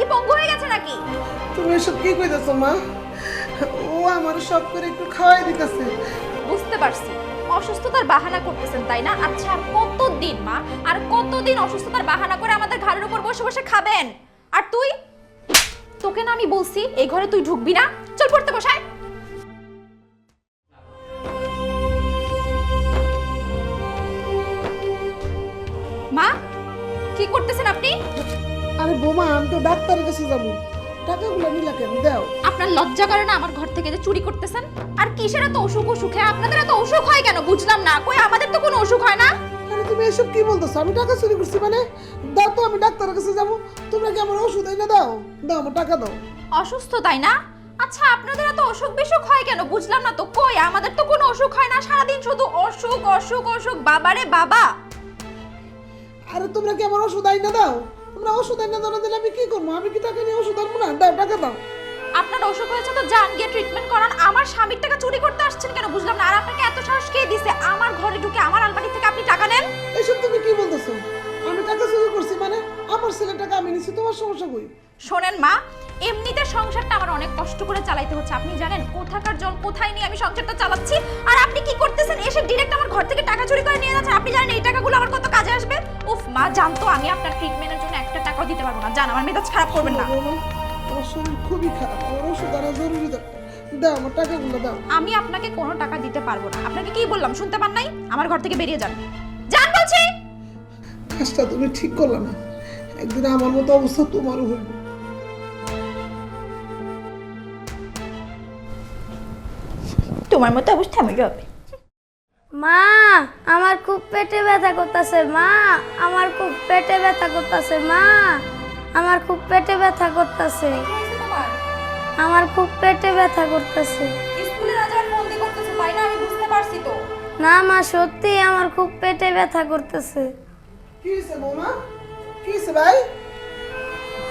কি পঙ্গু হয়ে গেছে নাকি? তুমি এসব কি কইতেছো মা? ও আমার সব করে একটু খাওয়াই দিতেছে। বুঝতে পারছি। অসুস্থতার বাহানা করতেছেন তাই না? আচ্ছা আর কতদিন মা? আর কতদিন অসুস্থতার বাহানা করে আমাদের ঘাড়ের উপর বসে বসে খাবেন? আর তুই? তোকে না আমি বলছি এই ঘরে তুই ঢুকবি না। চল পড়তে বসায় মা কি করতেছেন আপনি? আরে বোমা আমি তো ডাক্তারের কাছে যাব। টাকাগুলো নিলা কেন? দাও। আপনার লজ্জা করে না আমার ঘর থেকে যে চুরি করতেছেন? আর কিসের এত অসুখ অসুখে? আপনাদের এত অসুখ হয় কেন? বুঝলাম না। কই আমাদের তো কোনো অসুখ হয় না? আরে তুমি এসব কি বলতেছো? আমি টাকা চুরি করছি মানে? দাও তো আমি ডাক্তারের কাছে যাব। তোমরা কি আমার ওষুধ এনে দাও? দাও আমার টাকা দাও। অসুস্থ তাই না? আচ্ছা আপনাদের এত অসুখ বিসুখ হয় কেন? বুঝলাম না তো। কই আমাদের তো কোনো অসুখ হয় না। সারাদিন শুধু অসুখ অসুখ অসুখ। বাবারে বাবা! আরে তোমরা কি আমার ওষুধ আইনা দাও? তোমরা ওষুধ আইনা দাও না দিলে আমি কি করব? আমি কি টাকা নিয়ে ওষুধ আনব না? দাও টাকা দাও। আপনার অসুখ হয়েছে তো যান গিয়ে ট্রিটমেন্ট করান। আমার স্বামীর টাকা চুরি করতে আসছেন কেন? বুঝলাম না। আর আপনাকে এত সাহস কে দিছে? আমার ঘরে ঢুকে আমার আলমারি থেকে আপনি টাকা নেন? এসব তুমি কি বলতেছো? আমি টাকা চুরি করছি মানে আমার ছেলের টাকা আমি নিছি তোমার সমস্যা কই? শোনেন মা এমনিতে সংসারটা আমার অনেক কষ্ট করে চালাইতে হচ্ছে। আপনি জানেন কোথাকার জন কোথায় নিয়ে আমি সংসারটা চালাচ্ছি? আর আপনি কি করতেছেন? এসে ডিরেক্ট আমার ঘর থেকে টাকা চুরি করে নিয়ে যাচ্ছেন। আপনি জানেন এই টাকাগুলো আমার কত আসবে? উফ মা জানতো আমি আপনার ট্রিটমেন্টের জন্য একটা টাকাও দিতে পারব না। জান আমার মেজাজ খারাপ করবেন না। আমার শরীর খুবই খারাপ। আমার ওষুধ আনা জরুরি দরকার দাও আমার টাকাগুলো দাও। আমি আপনাকে কোনো টাকা দিতে পারব না। আপনাকে কি বললাম শুনতে পান নাই? আমার ঘর থেকে বেরিয়ে যান। যান বলছি! কাজটা তুমি ঠিক করলে না। একদিন আমার মতো অবস্থা তোমারও হইব তোমার মতো অবস্থা আমি হবে। মা আমার খুব পেটে ব্যথা করতেছে মা আমার খুব পেটে ব্যথা করতেছে মা আমার খুব পেটে ব্যথা করতেছে। আমার খুব পেটে ব্যথা করতেছে। স্কুলে না যাওয়ার ফোন দিয়ে করতেছো তাই না? আমি বুঝতে পারছি তো। না মা সত্যি আমার খুব পেটে ব্যথা করতেছে। কি হয়েছে বৌমা? কি হয়েছে ভাই?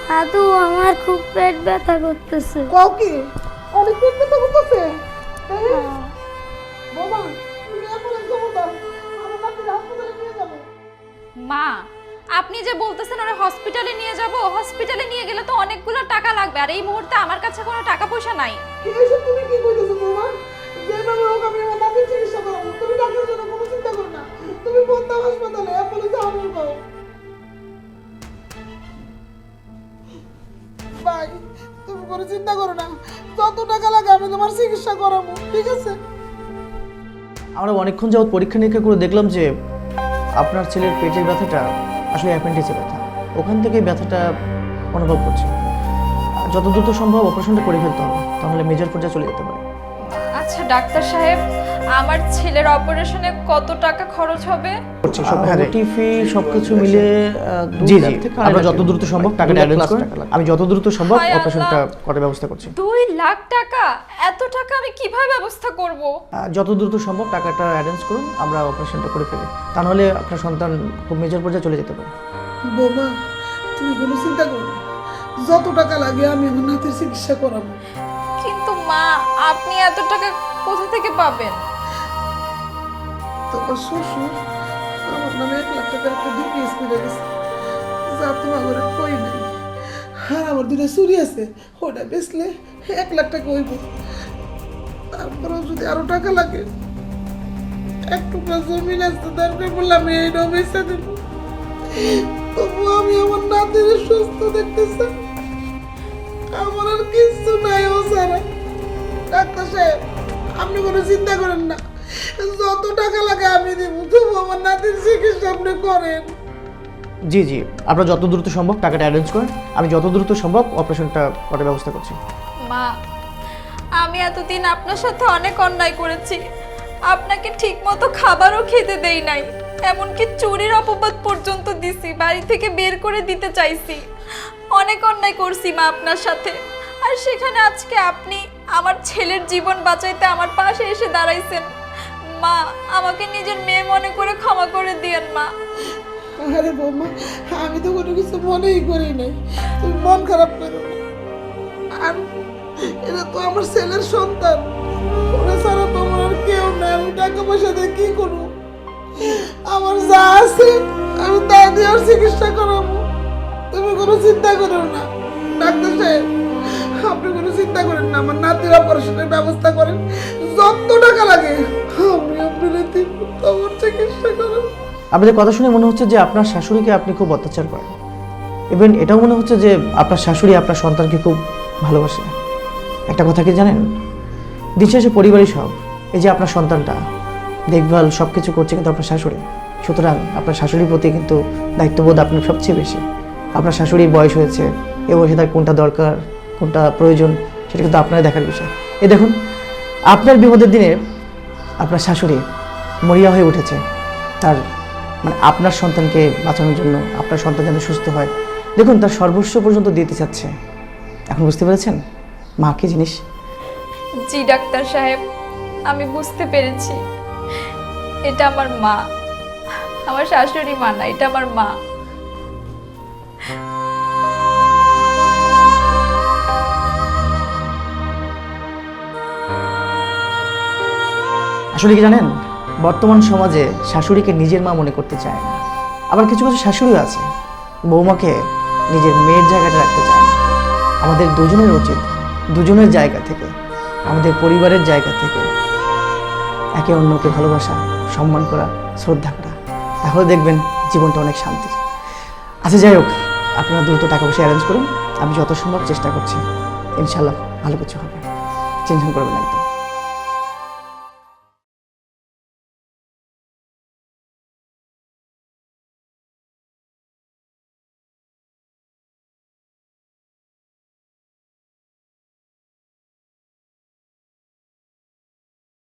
দাদু আমার খুব পেট ব্যথা করতেছে। কও কি? অনেক পেট ব্যথা করতেছে। হ্যাঁ? বৌমা মা আপনি যে বলতেছেন ওরা হসপিটালে নিয়ে যাব হসপিটালে নিয়ে গেলে তো অনেকগুলো টাকা লাগবে আর এই মুহূর্তে আমার কাছে কোনো টাকা পয়সা নাই। কি এসব তুমি কি কইতেছো বৌমা? যেভাবে হোক আমি আমার নাতির চিকিৎসা করাবো তুমি ডাক্তারের জন্য কোনো চিন্তা করো না। তুমি ফোন দাও হাসপাতালে অ্যাম্বুলেন্সে আমি পাও। ভাই তুমি কোনো চিন্তা করো না। যত টাকা লাগে আমি তোমার চিকিৎসা করাবো ঠিক আছে? আমরা অনেকক্ষণ যাবত পরীক্ষা নিরীক্ষা করে দেখলাম যে আপনার ছেলের পেটের ব্যথাটা আসলে অ্যাপেন্ডিক্সের ব্যথা। ওখান থেকে ব্যথাটা অনুভব করছে। যত দ্রুত সম্ভব অপারেশনটা করে ফেলতে হবে, তাহলে মেজর পর্যায়ে চলে যেতে পারে। আচ্ছা ডাক্তার সাহেব আমার ছেলের অপারেশনে কত টাকা খরচ হবে? সবকিছু মিলে জি জি। আমরা যত দ্রুত সম্ভব টাকাটা অ্যারেঞ্জ করেন আমি যত দ্রুত সম্ভব অপারেশনটা করার ব্যবস্থা করছি। দুই লাখ টাকা? এত টাকা আমি কীভাবে ব্যবস্থা করব? যত দ্রুত সম্ভব টাকাটা অ্যারেঞ্জ করুন আমরা অপারেশনটা করে ফেলি। তা নাহলে আপনার সন্তান খুব মেজর পর্যায়ে চলে যেতে পারে। বৌমা তুমি কোনো চিন্তা করো যত টাকা লাগে আমি আমার নাতির চিকিৎসা করাবো। কিন্তু মা আপনি এত টাকা কোথা থেকে পাবেন? তোমার শ্বশুর আমার নামে এক লাখ টাকার একটা ডিপিএস করে গেছে। যা তোমার ঘরে কই নাই। আর আমার দুটো চুরি আছে, ওটা বেচলে এক লাখ টাকা হইব। তারপরেও যদি আরও টাকা লাগে এক টুকরা জমিন আসতে দরকার বললে আমি এইটাও বেচে দেব। তবু আমি আমার নাতির সুস্থ দেখতে চাই আমার আর কিছু নাই, ও সারা ডাক্তার সাহেব, আপনি কোনো চিন্তা করেন না। যত টাকা লাগে আমি দেব তবু আমার নাতির চিকিৎসা আপনি করেন। জি জি আপনারা যত দ্রুত সম্ভব টাকাটা অ্যারেঞ্জ করেন। আমি যত দ্রুত সম্ভব অপারেশনটা করার ব্যবস্থা করছি। মা আমি এতদিন আপনার সাথে অনেক অন্যায় করেছি। আপনাকে ঠিকমতো খাবারও খেতে দেই নাই। এমনকি চুরির অপবাদ পর্যন্ত দিছি বাড়ি থেকে বের করে দিতে চাইছি। অনেক অন্যায় করছি মা আপনার সাথে। আর সেখানে আজকে আপনি আমার ছেলের জীবন বাঁচাইতে আমার পাশে এসে দাঁড়াইছেন। মা, আমাকে নিজের মেয়ে মনে করে ক্ষমা করে দিয়েন মা। আরে বৌমা, আমি তো কোনো কিছু মনেই করি নাই। তুমি মন খারাপ করো আর এটা তো আমার ছেলের সন্তান। ওরা ছাড়া তো আমার আর কেউ নাই। আমি টাকা পয়সা দিয়ে কি করব? আমার যা আছে, আমি তা দিয়ে ওর চিকিৎসা করাবো। তুমি কোনো চিন্তা করো না। ডাক্তার সাহেব, আপনি কোনো চিন্তা করেন না। আমার নাতির অপারেশনের ব্যবস্থা করেন। যত টাকা লাগে আপনাদের কথা শুনে মনে হচ্ছে যে আপনার শাশুড়িকে আপনি খুব অত্যাচার করেন। ইভেন এটাও মনে হচ্ছে যে আপনার শাশুড়ি আপনার সন্তানকে খুব ভালোবাসে। একটা কথা কি জানেন? দিন শেষে পরিবারই সব। এই যে আপনার সন্তানটা, দেখভাল সব কিছু করছে কিন্তু আপনার শাশুড়ি। সুতরাং আপনার শাশুড়ির প্রতি কিন্তু দায়িত্ববোধ আপনার সবচেয়ে বেশি। আপনার শাশুড়ির বয়স হয়েছে, এ বয়সে তার কোনটা দরকার, কোনটা প্রয়োজন, সেটা কিন্তু আপনার দেখার বিষয়। এ দেখুন, আপনার বিপদের দিনে আপনার শাশুড়ি মরিয়া হয়ে উঠেছে। তার মানে আপনার সন্তানকে বাঁচানোর জন্য আপনার সন্তান যেন সুস্থ হয়। দেখুন তার সর্বস্ব পর্যন্ত দিতে চাচ্ছে। এখন বুঝতে পেরেছেন? মা কি জিনিস? জি ডাক্তার সাহেব আমি বুঝতে পেরেছি। এটা আমার মা। আমার শাশুড়ি মা না এটা আমার মা। আসলে কি জানেন? বর্তমান সমাজে শাশুড়িকে নিজের মা মনে করতে চায় না। আবার কিছু কিছু শাশুড়িও আছে, বৌমাকে নিজের মেয়ের জায়গাটা রাখতে চায় না। আমাদের দুজনের উচিত, দুজনের জায়গা থেকে, আমাদের পরিবারের জায়গা থেকে একে অন্যকে ভালোবাসা, সম্মান করা, শ্রদ্ধা করা। তাহলে দেখবেন জীবনটা অনেক শান্তির। আচ্ছা যাই হোক, আপনারা দ্রুত টাকা পয়সা অ্যারেঞ্জ করুন। আমি যত সম্ভব চেষ্টা করছি। ইনশাল্লাহ ভালো কিছু হবে। টেনশন করবেন একদম।